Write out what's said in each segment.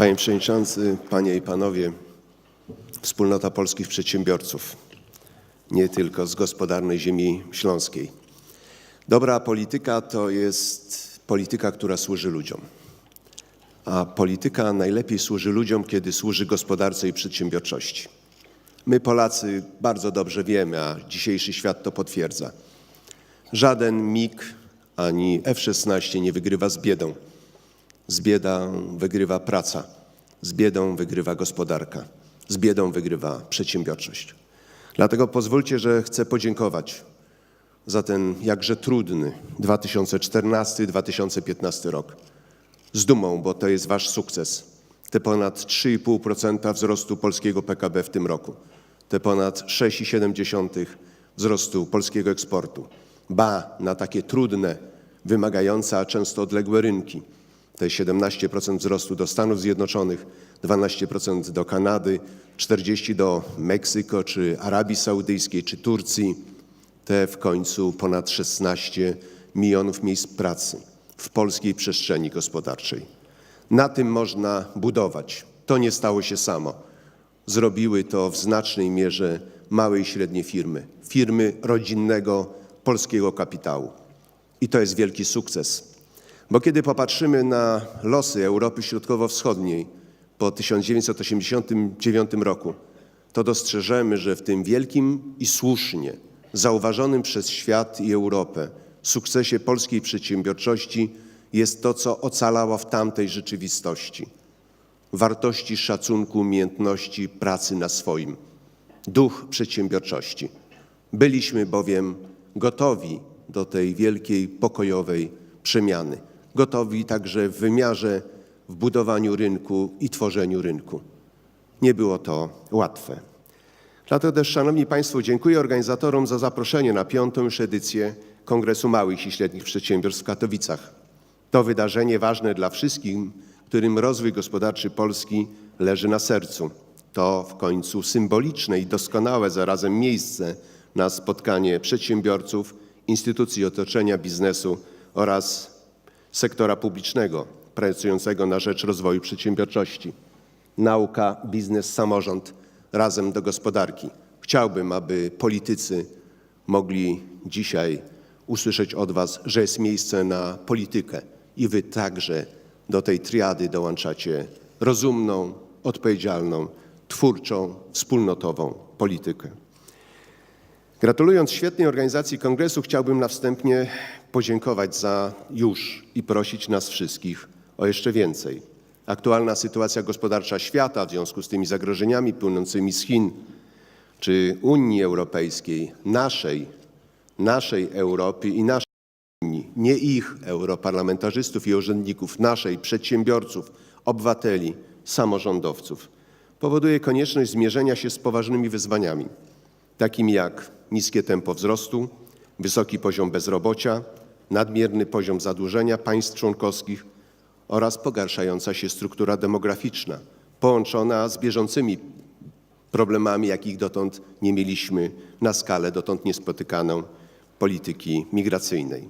Panie Przewodniczący, Panie i Panowie, Wspólnota Polskich Przedsiębiorców, nie tylko z gospodarnej ziemi śląskiej. Dobra polityka to jest polityka, która służy ludziom. A polityka najlepiej służy ludziom, kiedy służy gospodarce i przedsiębiorczości. My, Polacy, bardzo dobrze wiemy, a dzisiejszy świat to potwierdza. Żaden MIG ani F-16 nie wygrywa z biedą. Z biedą wygrywa praca, z biedą wygrywa gospodarka, z biedą wygrywa przedsiębiorczość. Dlatego pozwólcie, że chcę podziękować za ten jakże trudny 2014-2015 rok. Z dumą, bo to jest wasz sukces. Te ponad 3,5% wzrostu polskiego PKB w tym roku, te ponad 6,7 wzrostu polskiego eksportu. Ba, na takie trudne, wymagające, a często odległe rynki. Te 17% wzrostu do Stanów Zjednoczonych, 12% do Kanady, 40% do Meksyko, czy Arabii Saudyjskiej, czy Turcji. Te w końcu ponad 16 milionów miejsc pracy w polskiej przestrzeni gospodarczej. Na tym można budować. To nie stało się samo. Zrobiły to w znacznej mierze małe i średnie firmy, firmy rodzinnego polskiego kapitału. I to jest wielki sukces. Bo kiedy popatrzymy na losy Europy Środkowo-Wschodniej po 1989 roku, to dostrzeżemy, że w tym wielkim i słusznie zauważonym przez świat i Europę sukcesie polskiej przedsiębiorczości jest to, co ocalało w tamtej rzeczywistości. Wartości szacunku, umiejętności pracy na swoim. Duch przedsiębiorczości. Byliśmy bowiem gotowi do tej wielkiej, pokojowej przemiany. Gotowi także w wymiarze, w budowaniu rynku i tworzeniu rynku. Nie było to łatwe. Dlatego też, Szanowni Państwo, dziękuję organizatorom za zaproszenie na piątą już edycję Kongresu Małych i Średnich Przedsiębiorstw w Katowicach. To wydarzenie ważne dla wszystkich, którym rozwój gospodarczy Polski leży na sercu. To w końcu symboliczne i doskonałe zarazem miejsce na spotkanie przedsiębiorców, instytucji otoczenia biznesu oraz sektora publicznego pracującego na rzecz rozwoju przedsiębiorczości. Nauka, biznes, samorząd razem do gospodarki. Chciałbym, aby politycy mogli dzisiaj usłyszeć od Was, że jest miejsce na politykę i Wy także do tej triady dołączacie rozumną, odpowiedzialną, twórczą, wspólnotową politykę. Gratulując świetnej organizacji kongresu, chciałbym na wstępie podziękować za już i prosić nas wszystkich o jeszcze więcej. Aktualna sytuacja gospodarcza świata w związku z tymi zagrożeniami płynącymi z Chin czy Unii Europejskiej, naszej, naszej Europy i naszej Unii, nie ich europarlamentarzystów i urzędników, naszej, przedsiębiorców, obywateli, samorządowców, powoduje konieczność zmierzenia się z poważnymi wyzwaniami, takimi jak niskie tempo wzrostu, wysoki poziom bezrobocia, nadmierny poziom zadłużenia państw członkowskich oraz pogarszająca się struktura demograficzna, połączona z bieżącymi problemami, jakich dotąd nie mieliśmy na skalę dotąd niespotykaną polityki migracyjnej.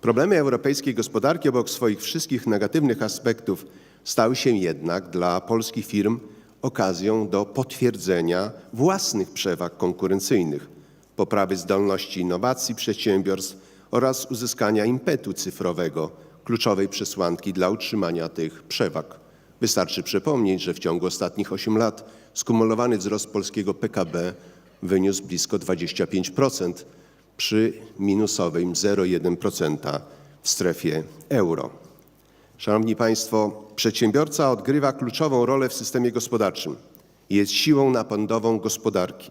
Problemy europejskiej gospodarki obok swoich wszystkich negatywnych aspektów stały się jednak dla polskich firm okazją do potwierdzenia własnych przewag konkurencyjnych, poprawy zdolności innowacji przedsiębiorstw oraz uzyskania impetu cyfrowego, kluczowej przesłanki dla utrzymania tych przewag. Wystarczy przypomnieć, że w ciągu ostatnich 8 lat skumulowany wzrost polskiego PKB wyniósł blisko 25% przy minusowym 0,1% w strefie euro. Szanowni Państwo, przedsiębiorca odgrywa kluczową rolę w systemie gospodarczym. Jest siłą napędową gospodarki.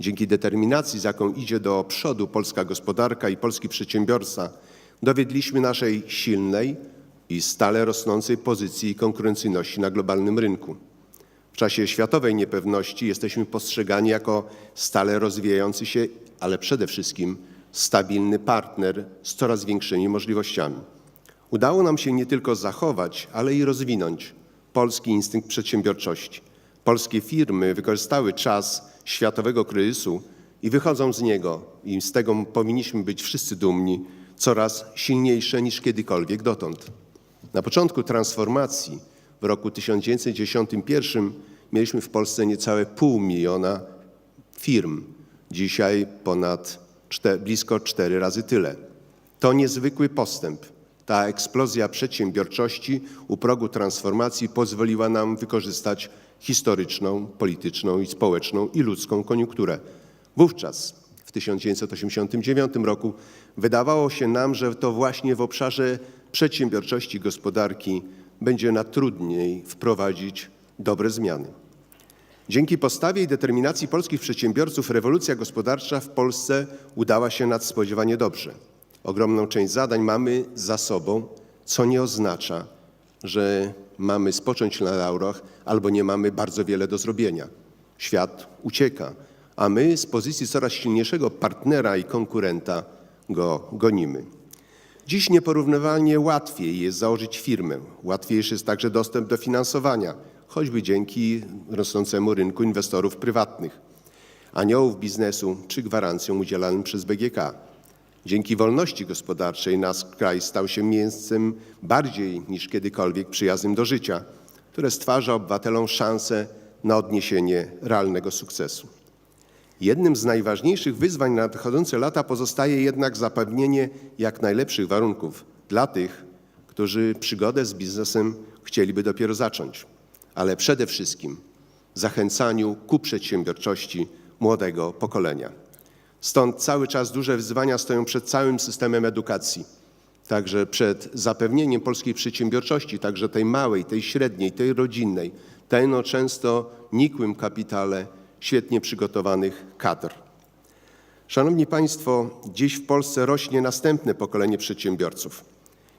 Dzięki determinacji, z jaką idzie do przodu polska gospodarka i polski przedsiębiorca, dowiedliśmy naszej silnej i stale rosnącej pozycji i konkurencyjności na globalnym rynku. W czasie światowej niepewności jesteśmy postrzegani jako stale rozwijający się, ale przede wszystkim stabilny partner z coraz większymi możliwościami. Udało nam się nie tylko zachować, ale i rozwinąć polski instynkt przedsiębiorczości. Polskie firmy wykorzystały czas światowego kryzysu i wychodzą z niego, i z tego powinniśmy być wszyscy dumni, coraz silniejsze niż kiedykolwiek dotąd. Na początku transformacji W roku 1991 mieliśmy w Polsce niecałe pół miliona firm. Dzisiaj ponad blisko cztery razy tyle. To niezwykły postęp. Ta eksplozja przedsiębiorczości u progu transformacji pozwoliła nam wykorzystać historyczną, polityczną i społeczną i ludzką koniunkturę. Wówczas, w 1989 roku, wydawało się nam, że to właśnie w obszarze przedsiębiorczości gospodarki będzie na trudniej wprowadzić dobre zmiany. Dzięki postawie i determinacji polskich przedsiębiorców rewolucja gospodarcza w Polsce udała się nadspodziewanie dobrze. Ogromną część zadań mamy za sobą, co nie oznacza, że mamy spocząć na laurach albo nie mamy bardzo wiele do zrobienia. Świat ucieka, a my z pozycji coraz silniejszego partnera i konkurenta go gonimy. Dziś nieporównywalnie łatwiej jest założyć firmę. Łatwiejszy jest także dostęp do finansowania, choćby dzięki rosnącemu rynku inwestorów prywatnych, aniołów biznesu czy gwarancjom udzielanym przez BGK. Dzięki wolności gospodarczej nasz kraj stał się miejscem bardziej niż kiedykolwiek przyjaznym do życia, które stwarza obywatelom szansę na odniesienie realnego sukcesu. Jednym z najważniejszych wyzwań na nadchodzące lata pozostaje jednak zapewnienie jak najlepszych warunków dla tych, którzy przygodę z biznesem chcieliby dopiero zacząć, ale przede wszystkim zachęcaniu ku przedsiębiorczości młodego pokolenia. Stąd cały czas duże wyzwania stoją przed całym systemem edukacji, także przed zapewnieniem polskiej przedsiębiorczości, także tej małej, tej średniej, tej rodzinnej, tej no często nikłym kapitale świetnie przygotowanych kadr. Szanowni Państwo, dziś w Polsce rośnie następne pokolenie przedsiębiorców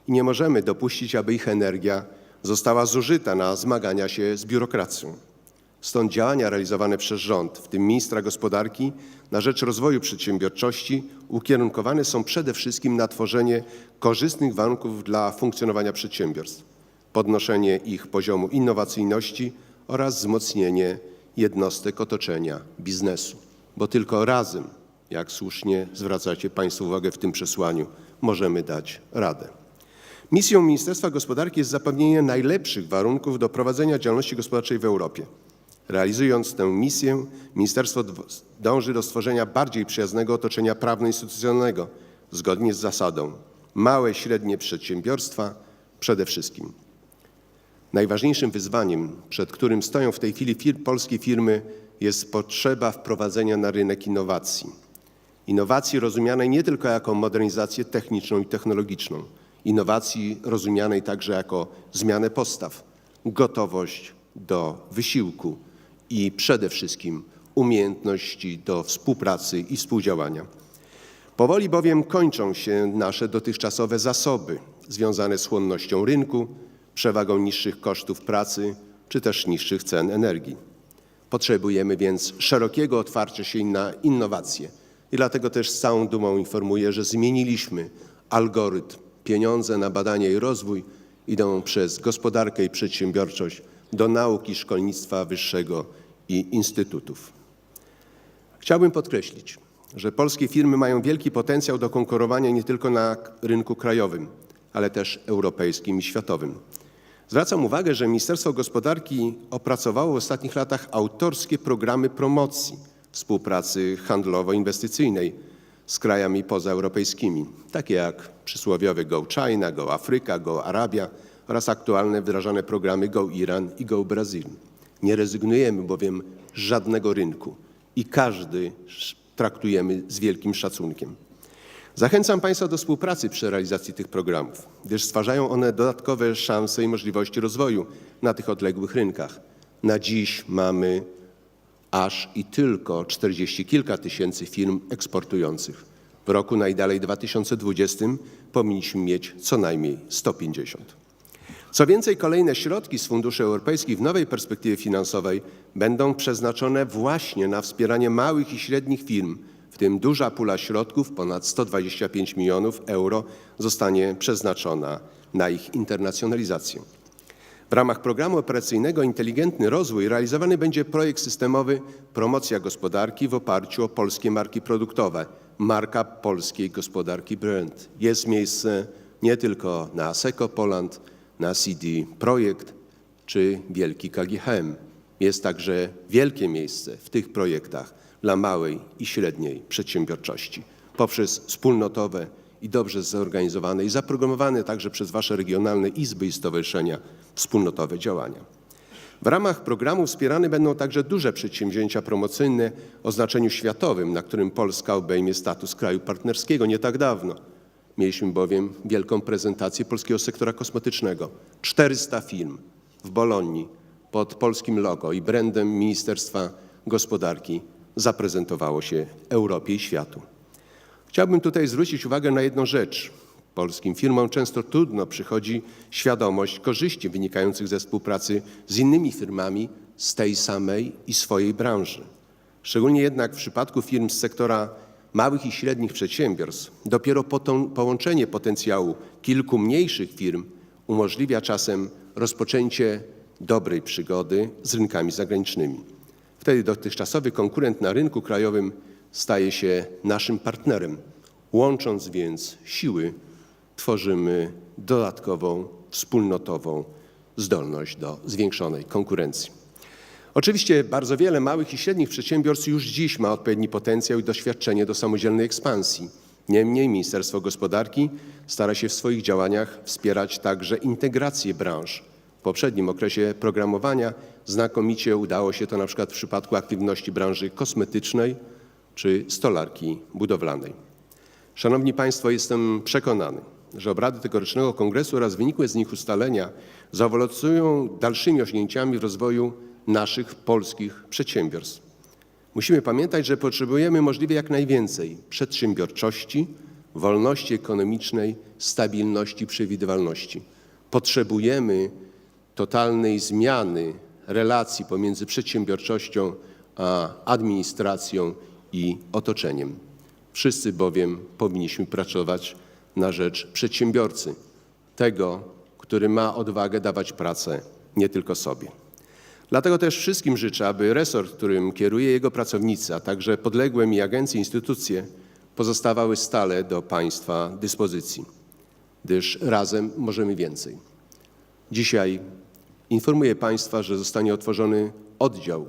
i nie możemy dopuścić, aby ich energia została zużyta na zmagania się z biurokracją. Stąd działania realizowane przez rząd, w tym ministra gospodarki, na rzecz rozwoju przedsiębiorczości ukierunkowane są przede wszystkim na tworzenie korzystnych warunków dla funkcjonowania przedsiębiorstw, podnoszenie ich poziomu innowacyjności oraz wzmocnienie jednostek otoczenia biznesu, bo tylko razem, jak słusznie zwracacie Państwo uwagę w tym przesłaniu, możemy dać radę. Misją Ministerstwa Gospodarki jest zapewnienie najlepszych warunków do prowadzenia działalności gospodarczej w Europie. Realizując tę misję, ministerstwo dąży do stworzenia bardziej przyjaznego otoczenia prawno-instytucjonalnego, zgodnie z zasadą małe, średnie przedsiębiorstwa przede wszystkim. Najważniejszym wyzwaniem, przed którym stoją w tej chwili fir polskie firmy, jest potrzeba wprowadzenia na rynek innowacji. Innowacji rozumianej nie tylko jako modernizację techniczną i technologiczną, innowacji rozumianej także jako zmianę postaw, gotowość do wysiłku i przede wszystkim umiejętności do współpracy i współdziałania. Powoli bowiem kończą się nasze dotychczasowe zasoby związane z chłonnością rynku, przewagą niższych kosztów pracy czy też niższych cen energii. Potrzebujemy więc szerokiego otwarcia się na innowacje i dlatego też z całą dumą informuję, że zmieniliśmy algorytm. Pieniądze na badania i rozwój idą przez gospodarkę i przedsiębiorczość do nauki, szkolnictwa wyższego i instytutów. Chciałbym podkreślić, że polskie firmy mają wielki potencjał do konkurowania nie tylko na rynku krajowym, ale też europejskim i światowym. Zwracam uwagę, że Ministerstwo Gospodarki opracowało w ostatnich latach autorskie programy promocji współpracy handlowo-inwestycyjnej z krajami pozaeuropejskimi, takie jak przysłowiowy Go China, Go Afryka, Go Arabia oraz aktualne wdrażane programy Go Iran i Go Brazil. Nie rezygnujemy bowiem z żadnego rynku i każdy traktujemy z wielkim szacunkiem. Zachęcam Państwa do współpracy przy realizacji tych programów, gdyż stwarzają one dodatkowe szanse i możliwości rozwoju na tych odległych rynkach. Na dziś mamy aż i tylko 40 kilka tysięcy firm eksportujących. W roku najdalej 2020 powinniśmy mieć co najmniej 150. Co więcej, kolejne środki z funduszy europejskich w nowej perspektywie finansowej będą przeznaczone właśnie na wspieranie małych i średnich firm, w tym duża pula środków, ponad 125 milionów euro, zostanie przeznaczona na ich internacjonalizację. W ramach programu operacyjnego Inteligentny Rozwój realizowany będzie projekt systemowy Promocja Gospodarki w oparciu o polskie marki produktowe, marka polskiej gospodarki brand. Jest miejsce nie tylko na Seco Poland, na CD Projekt czy wielki KGHM. Jest także wielkie miejsce w tych projektach dla małej i średniej przedsiębiorczości poprzez wspólnotowe i dobrze zorganizowane i zaprogramowane także przez Wasze regionalne izby i stowarzyszenia wspólnotowe działania. W ramach programu wspierane będą także duże przedsięwzięcia promocyjne o znaczeniu światowym, na którym Polska obejmie status kraju partnerskiego nie tak dawno. Mieliśmy bowiem wielką prezentację polskiego sektora kosmetycznego. 400 firm w Bolonii pod polskim logo i brandem Ministerstwa Gospodarki zaprezentowało się Europie i światu. Chciałbym tutaj zwrócić uwagę na jedną rzecz. Polskim firmom często trudno przychodzi świadomość korzyści wynikających ze współpracy z innymi firmami z tej samej i swojej branży. Szczególnie jednak w przypadku firm z sektora małych i średnich przedsiębiorstw dopiero połączenie potencjału kilku mniejszych firm umożliwia czasem rozpoczęcie dobrej przygody z rynkami zagranicznymi. Wtedy dotychczasowy konkurent na rynku krajowym staje się naszym partnerem. Łącząc więc siły, tworzymy dodatkową, wspólnotową zdolność do zwiększonej konkurencji. Oczywiście bardzo wiele małych i średnich przedsiębiorstw już dziś ma odpowiedni potencjał i doświadczenie do samodzielnej ekspansji. Niemniej Ministerstwo Gospodarki stara się w swoich działaniach wspierać także integrację branż. W poprzednim okresie programowania znakomicie udało się to na przykład w przypadku aktywności branży kosmetycznej czy stolarki budowlanej. Szanowni Państwo, jestem przekonany, że obrady tegorocznego kongresu oraz wynikłe z nich ustalenia zaowocują dalszymi osiągnięciami w rozwoju naszych polskich przedsiębiorstw. Musimy pamiętać, że potrzebujemy możliwie jak najwięcej przedsiębiorczości, wolności ekonomicznej, stabilności, przewidywalności. Potrzebujemy totalnej zmiany relacji pomiędzy przedsiębiorczością a administracją i otoczeniem. Wszyscy bowiem powinniśmy pracować na rzecz przedsiębiorcy, tego, który ma odwagę dawać pracę nie tylko sobie. Dlatego też wszystkim życzę, aby resort, którym kieruje jego pracownicy, a także podległe mi agencje, instytucje pozostawały stale do Państwa dyspozycji, gdyż razem możemy więcej. Dzisiaj informuję Państwa, że zostanie otworzony oddział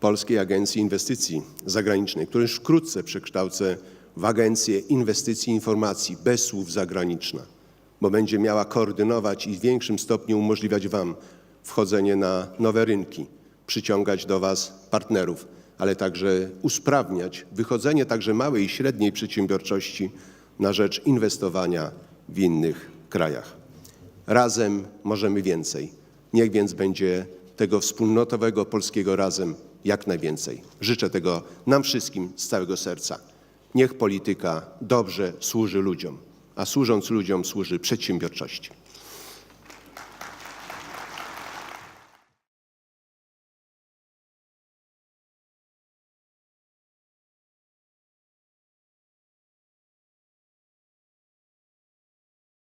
Polskiej Agencji Inwestycji Zagranicznej, który już wkrótce przekształcę w Agencję Inwestycji Informacji bez słów zagraniczna, bo będzie miała koordynować i w większym stopniu umożliwiać Wam wchodzenie na nowe rynki, przyciągać do Was partnerów, ale także usprawniać wychodzenie także małej i średniej przedsiębiorczości na rzecz inwestowania w innych krajach. Razem możemy więcej. Niech więc będzie tego wspólnotowego polskiego razem jak najwięcej. Życzę tego nam wszystkim z całego serca. Niech polityka dobrze służy ludziom, a służąc ludziom służy przedsiębiorczości.